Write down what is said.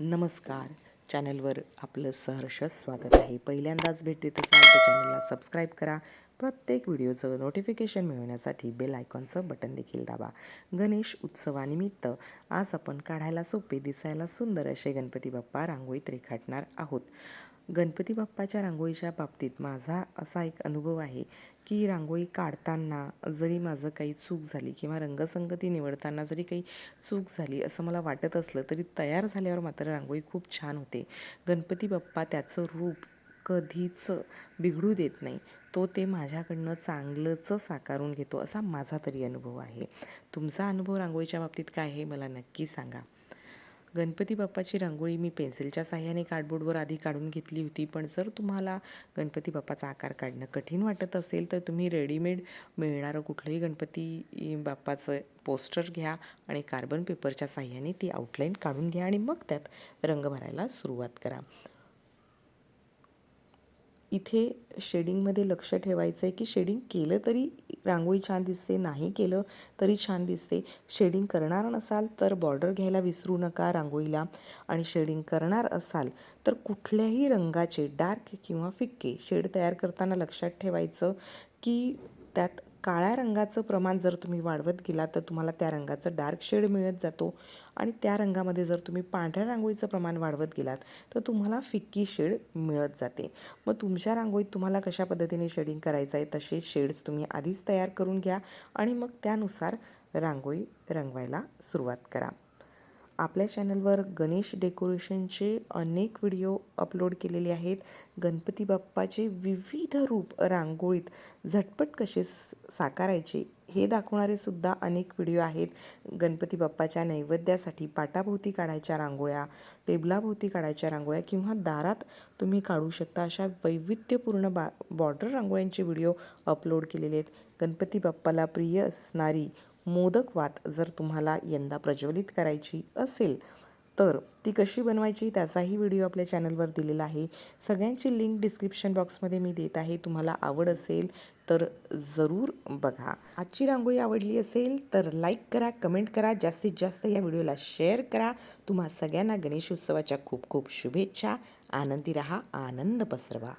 नमस्कार. चॅनलवर आपलं सहर्ष स्वागत आहे. पहिल्यांदाच भेट देत असाल तर चॅनलला सबस्क्राईब करा. प्रत्येक व्हिडिओचं नोटिफिकेशन मिळवण्यासाठी बेल आयकॉनचं बटन देखील दाबा. गणेश उत्सवानिमित्त आज आपण काढायला सोपे दिसायला सुंदर असे गणपती बाप्पा रांगोळीत रेखाटणार आहोत. गणपती बाप्पाच्या रांगोळीच्या बाबतीत माझा असा एक अनुभव आहे की रांगोळी काढताना जरी माझं काही चूक झाली किंवा रंगसंगती निवडताना जरी काही चूक झाली असं मला वाटत असलं तरी तयार झाल्यावर मात्र रांगोळी खूप छान होते. गणपती बाप्पा त्याचं रूप कधीच बिघडू देत नाही. तो ते माझ्याकडनं चांगलंच साकारून घेतो असा माझा तरी अनुभव आहे. तुमचा अनुभव रांगोळीच्या बाबतीत काय आहे मला नक्की सांगा. गणपती बाप्पाची रांगोळी मी पेन्सिलच्या साह्याने कार्डबोर्डवर आधी काढून घेतली होती पण जर तुम्हाला गणपती बाप्पाचा आकार काढणं कठीण वाटत असेल तर तुम्ही रेडीमेड मिळणारं कुठलंही गणपती बाप्पाचं पोस्टर घ्या आणि कार्बन पेपरच्या साह्याने ती आउटलाईन काढून घ्या आणि मग त्यात रंग भरायला सुरुवात करा. इथे शेडिंगमध्ये लक्ष ठेवायचं आहे की शेडिंग केलं तरी रांगोळी छान दिसते नाही केलं तरी छान दिसते. शेडिंग करणार नसाल तर बॉर्डर घ्यायला विसरू नका रांगोळीला. आणि शेडिंग करणार असाल तर कुठल्याही रंगाचे डार्क किंवा फिक्के शेड तयार करताना लक्षात ठेवायचं की त्यात काळ्या रंगाचं प्रमाण जर तुम्ही वाढवत गेलात तर तुम्हाला त्या रंगाचं डार्क शेड मिळत जातो. आणि त्या रंगामध्ये जर तुम्ही पांढऱ्या रांगोळीचं प्रमाण वाढवत गेलात तर तुम्हाला फिक्की शेड मिळत जाते. मग तुमच्या रांगोळीत तुम्हाला कशा पद्धतीने शेडिंग करायचं आहे तसे शेड्स तुम्ही आधीच तयार करून घ्या आणि मग त्यानुसार रांगोळी रंगवायला सुरुवात करा. आपल्या चॅनलवर गणेश डेकोरेशनचे अनेक व्हिडिओ अपलोड केलेले आहेत. गणपती बाप्पाचे विविध रूप रांगोळीत झटपट कसे साकारायचे हे दाखवणारे सुद्धा अनेक व्हिडिओ आहेत. गणपती बाप्पाच्या नैवेद्यासाठी पाटाभोवती काढायच्या रांगोळ्या टेबलाभोवती काढायच्या रांगोळ्या किंवा दारात तुम्ही काढू शकता अशा वैविध्यपूर्ण बा बॉर्डर रांगोळ्यांचे व्हिडिओ अपलोड केलेले आहेत. गणपती बाप्पाला प्रिय असणारी मोदक वात जर तुम्हाला यंदा प्रज्वलित करायची असेल तर ती कशी बनवायची त्याचाही व्हिडिओ आपल्या चॅनलवर दिलेला आहे. सगळ्यांची लिंक डिस्क्रिप्शन बॉक्समध्ये मी देत आहे. तुम्हाला आवड असेल तर जरूर बघा. आजची रांगोळी आवडली असेल तर लाईक करा कमेंट करा जास्तीत जास्त या व्हिडिओला शेअर करा. तुम्हा सगळ्यांना गणेश उत्सवाच्या खूप खूप शुभेच्छा. आनंदी रहा आनंद पसरवा.